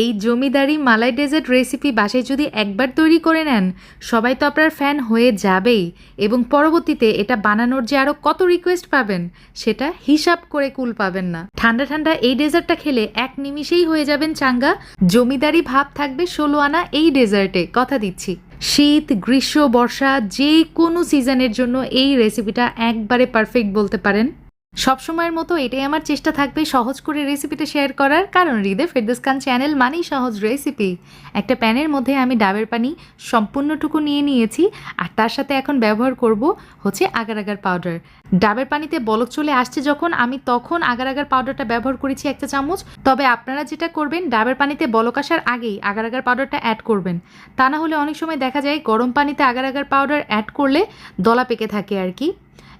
এই জমিদারি মালাই dessert recipe বাসায় যদি একবার তৈরি করে নেন, সবাই তো আপনার ফ্যান হয়ে যাবেই। এবং পরবর্তীতে এটা বানানোর যে আরও কত রিকোয়েস্ট পাবেন, সেটা হিসাব করে কুল পাবেন না। ঠান্ডা ঠান্ডা এই ডেজার্টটা খেলে এক নিমিষেই হয়ে যাবেন চাঙ্গা। জমিদারি ভাব থাকবে ষোলো আনা এই ডেজার্টে, কথা দিচ্ছি। শীত, গ্রীষ্ম, বর্ষা, যে কোনো সিজনের জন্য এই রেসিপিটা একবারে পারফেক্ট বলতে পারেন। সবসময়ের মতো এটাই আমার চেষ্টা থাকবে সহজ করে রেসিপিটা শেয়ার করার। কারণ হৃদয় ফেরদোস খান চ্যানেল মানেই সহজ রেসিপি একটা প্যানের মধ্যে আমি ডাবের পানি সম্পূর্ণটুকু নিয়ে নিয়েছি আর তার সাথে এখন ব্যবহার করব হচ্ছে আগার আগার পাউডার ডাবের পানিতে বলক চলে আসছে যখন আমি তখন আগার আগার পাউডারটা ব্যবহার করেছি একটা চামচ। তবে আপনারা যেটা করবেন, ডাবের পানিতে বলক আসার আগেই আগার আগার পাউডারটা অ্যাড করবেন। তা না হলে অনেক সময় দেখা যায় গরম পানিতে আগার আগার পাউডার অ্যাড করলে দলা পেকে থাকে আর কি।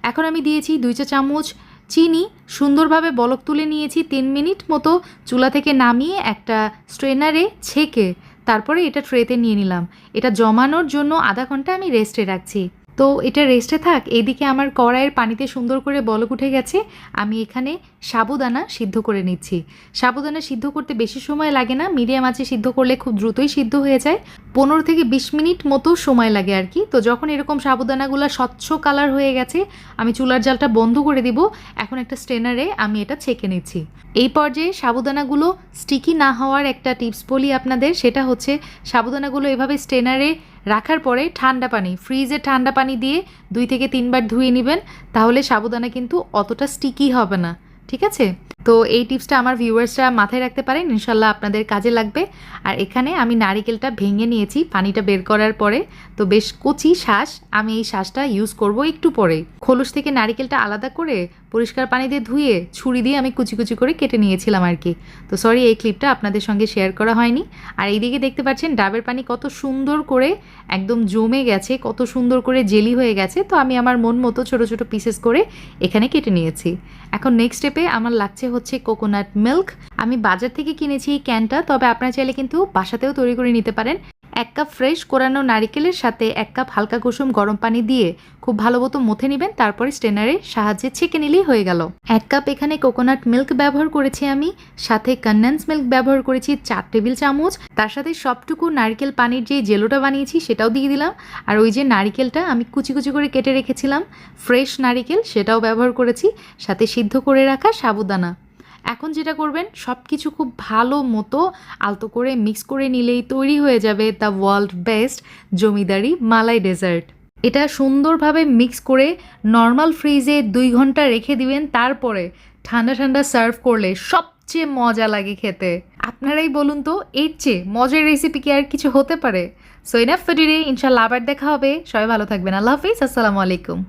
এখন আমি দিয়েছি দুই চা চামচ চিনি সুন্দরভাবে বলক তুলে নিয়েছি তিন মিনিট মতো চুলা থেকে নামিয়ে একটা স্ট্রেনারে ছেঁকে, তারপরে এটা ট্রেতে নিয়ে নিলাম। এটা জমানোর জন্য আধা ঘণ্টা আমি রেস্টে রাখছি। তো এটা রেস্টে থাক, এইদিকে আমার কড়াইয়ের পানিতে সুন্দর করে বলক উঠে গেছে, আমি এখানে সাবুদানা সিদ্ধ করে নিচ্ছি। সাবুদানা সিদ্ধ করতে বেশি সময় লাগে না, মিডিয়াম আছে সিদ্ধ করলে খুব দ্রুতই সিদ্ধ হয়ে যায়। পনেরো থেকে বিশ মিনিট মতো সময় লাগে আর কি। তো যখন এরকম সাবুদানাগুলো স্বচ্ছ কালার হয়ে গেছে, আমি চুলার জালটা বন্ধ করে দিব, এখন একটা স্ট্রেনারে আমি এটা ছেঁকে নিচ্ছি। এই পর্যায়ে সাবুদানাগুলো স্টিকি না হওয়ার একটা টিপস বলি আপনাদের, সেটা হচ্ছে সাবুদানাগুলো এভাবে স্ট্রেনারে রাখার পরে ঠান্ডা পানি, ফ্রিজে ঠান্ডা পানি দিয়ে দুই থেকে তিনবার ধুয়ে নেবেন, তাহলে সাবুদানা কিন্তু অতটা স্টিকি হবে না, ঠিক আছে? তো এই টিপসটা আমার ভিউয়ার্সরা মাথায় রাখতে পারেন, ইনশাল্লাহ আপনাদের কাজে লাগবে। আর এখানে আমি নারিকেলটা ভেঙে নিয়েছি, পানিটা বের করার পরে। তো বেশ কচি শ্বাস আমি এই শ্বাসটা ইউজ করব একটু পরে। খোলস থেকে নারিকেলটা আলাদা করে পরিষ্কার পানি দিয়ে ধুয়ে, ছুরি দিয়ে আমি কুচি কুচি করে কেটে নিয়েছিলাম আর কি। তো সরি এই ক্লিপটা আপনাদের সঙ্গে শেয়ার করা হয়নি। আর এইদিকে দেখতে পাচ্ছেন, ডাবের পানি কত সুন্দর করে একদম জমে গেছে, কত সুন্দর করে জেলি হয়ে গেছে। তো আমি আমার মন মতো ছোট ছোট পিসেস করে এখানে কেটে নিয়েছি। এখন নেক্সট স্টেপে আমার লাগছে হচ্ছে কোকোনাট মিল্ক আমি বাজার থেকে কিনেছি এই ক্যানটা তবে আপনারা চাইলে কিন্তু বাসাতেও তৈরি করে নিতে পারেন। এক কাপ ফ্রেশ কোরানো নারিকেলের সাথে এক কাপ হালকা কুসুম গরম পানি দিয়ে খুব ভালো মতো মথে নেবেন, তারপরে স্টেনারে সাহায্যে ছেঁকে নিলেই হয়ে গেল। এক কাপ এখানে কোকোনাট মিল্ক ব্যবহার করেছি আমি, সাথে কন্ডেন্স মিল্ক ব্যবহার করেছি চার টেবিল চামচ, তার সাথে সবটুকু নারকেল পানির যে জেলোটা বানিয়েছি সেটাও দিয়ে দিলাম, আর ওই যে নারিকেলটা আমি কুচি কুচি করে কেটে রেখেছিলাম, ফ্রেশ নারিকেল সেটাও ব্যবহার করেছি, সাথে সিদ্ধ করে রাখা সাবুদানা। এখন যেটা করবেন সব কিছু খুব ভালো মতো আলতো করে মিক্স করে নিলেই তৈরি হয়ে যাবে the world best Zamindari malai dessert এটা সুন্দরভাবে মিক্স করে নর্মাল ফ্রিজে দুই ঘণ্টা রেখে দিবেন, তারপরে ঠান্ডা ঠান্ডা সার্ভ করলে সবচেয়ে মজা লাগে খেতে। আপনারাই বলুন তো, এর চেয়ে মজার রেসিপি কি আর কিছু হতে পারে? সো ইনাফ টুডে ইনশাল্লাহ আবার দেখা হবে। সবাই ভালো থাকবেন, আল্লাহ হাফিজ, আসসালামু আলাইকুম।